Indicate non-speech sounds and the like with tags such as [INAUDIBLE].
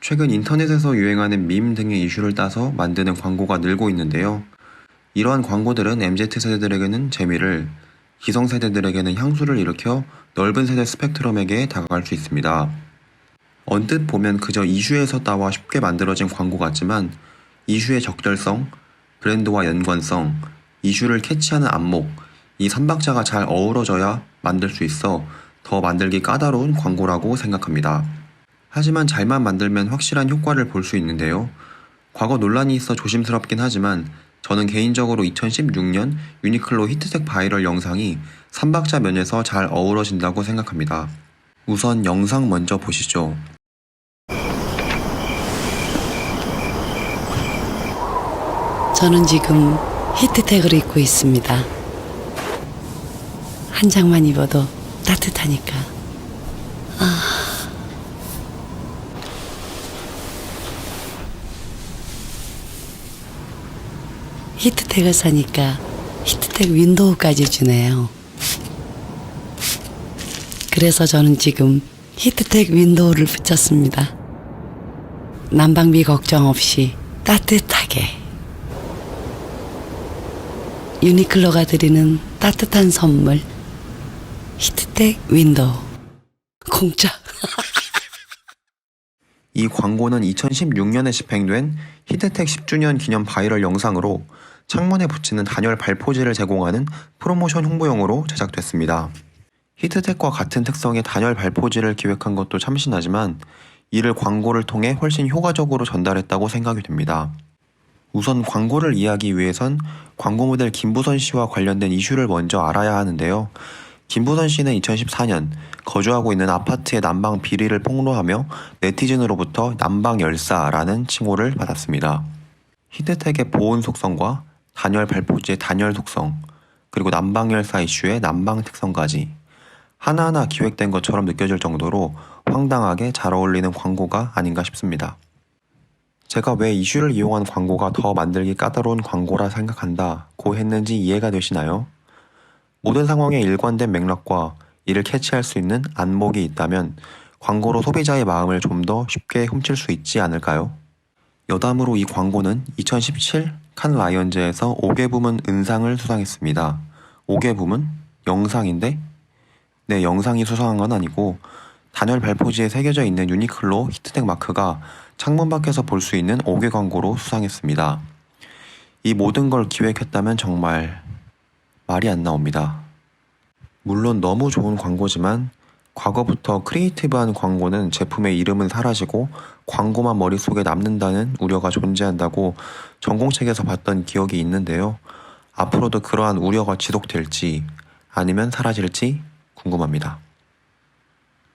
최근 인터넷에서 유행하는 밈 등의 이슈를 따서 만드는 광고가 늘고 있는데요. 이러한 광고들은 MZ세대들에게는 재미를, 기성세대들에게는 향수를 일으켜 넓은 세대 스펙트럼에게 다가갈 수 있습니다. 언뜻 보면 그저 이슈에서 따와 쉽게 만들어진 광고 같지만 이슈의 적절성, 브랜드와 연관성, 이슈를 캐치하는 안목, 이 삼박자가 잘 어우러져야 만들 수 있어 더 만들기 까다로운 광고라고 생각합니다. 하지만 잘만 만들면 확실한 효과를 볼 수 있는데요. 과거 논란이 있어 조심스럽긴 하지만 저는 개인적으로 2016년 유니클로 히트텍 바이럴 영상이 삼박자 면에서 잘 어우러진다고 생각합니다. 우선 영상 먼저 보시죠. 저는 지금 히트텍을 입고 있습니다. 한 장만 입어도 따뜻하니까. 히트텍을 사니까 히트텍 윈도우까지 주네요. 그래서 저는 지금 히트텍 윈도우를 붙였습니다. 난방비 걱정 없이 따뜻하게. 유니클로가 드리는 따뜻한 선물 히트텍 윈도우 공짜 [LAUGHS] 이 광고는 2016년에 집행된 히트텍 10주년 기념 바이럴 영상으로 창문에 붙이는 단열 발포지를 제공하는 프로모션 홍보용으로 제작됐습니다. 히트텍과 같은 특성의 단열 발포지를 기획한 것도 참신하지만 이를 광고를 통해 훨씬 효과적으로 전달했다고 생각이 됩니다. 우선 광고를 이해하기 위해선 광고 모델 김부선 씨와 관련된 이슈를 먼저 알아야 하는데요. 김부선 씨는 2014년 거주하고 있는 아파트의 난방 비리를 폭로하며 네티즌으로부터 난방 열사라는 칭호를 받았습니다. 히트텍의 보온 속성과 단열 발포지의 단열 속성, 그리고 난방 열사 이슈의 난방 특성까지 하나하나 기획된 것처럼 느껴질 정도로 황당하게 잘 어울리는 광고가 아닌가 싶습니다. 제가 왜 이슈를 이용한 광고가 더 만들기 까다로운 광고라 생각한다 고 했는지 이해가 되시나요? 모든 상황의 일관된 맥락과 이를 캐치할 수 있는 안목이 있다면 광고로 소비자의 마음을 좀 더 쉽게 훔칠 수 있지 않을까요? 여담으로 이 광고는 2017 칸 라이언즈에서 5개 부문 은상을 수상했습니다. 5개 부문? 영상인데? 네, 영상이 수상한 건 아니고 단열 발포지에 새겨져 있는 유니클로 히트텍 마크가 창문 밖에서 볼 수 있는 5개 광고로 수상했습니다. 이 모든 걸 기획했다면 정말 말이 안 나옵니다. 물론 너무 좋은 광고지만 과거부터 크리에이티브한 광고는 제품의 이름은 사라지고 광고만 머릿속에 남는다는 우려가 존재한다고 전공책에서 봤던 기억이 있는데요. 앞으로도 그러한 우려가 지속될지 아니면 사라질지 궁금합니다.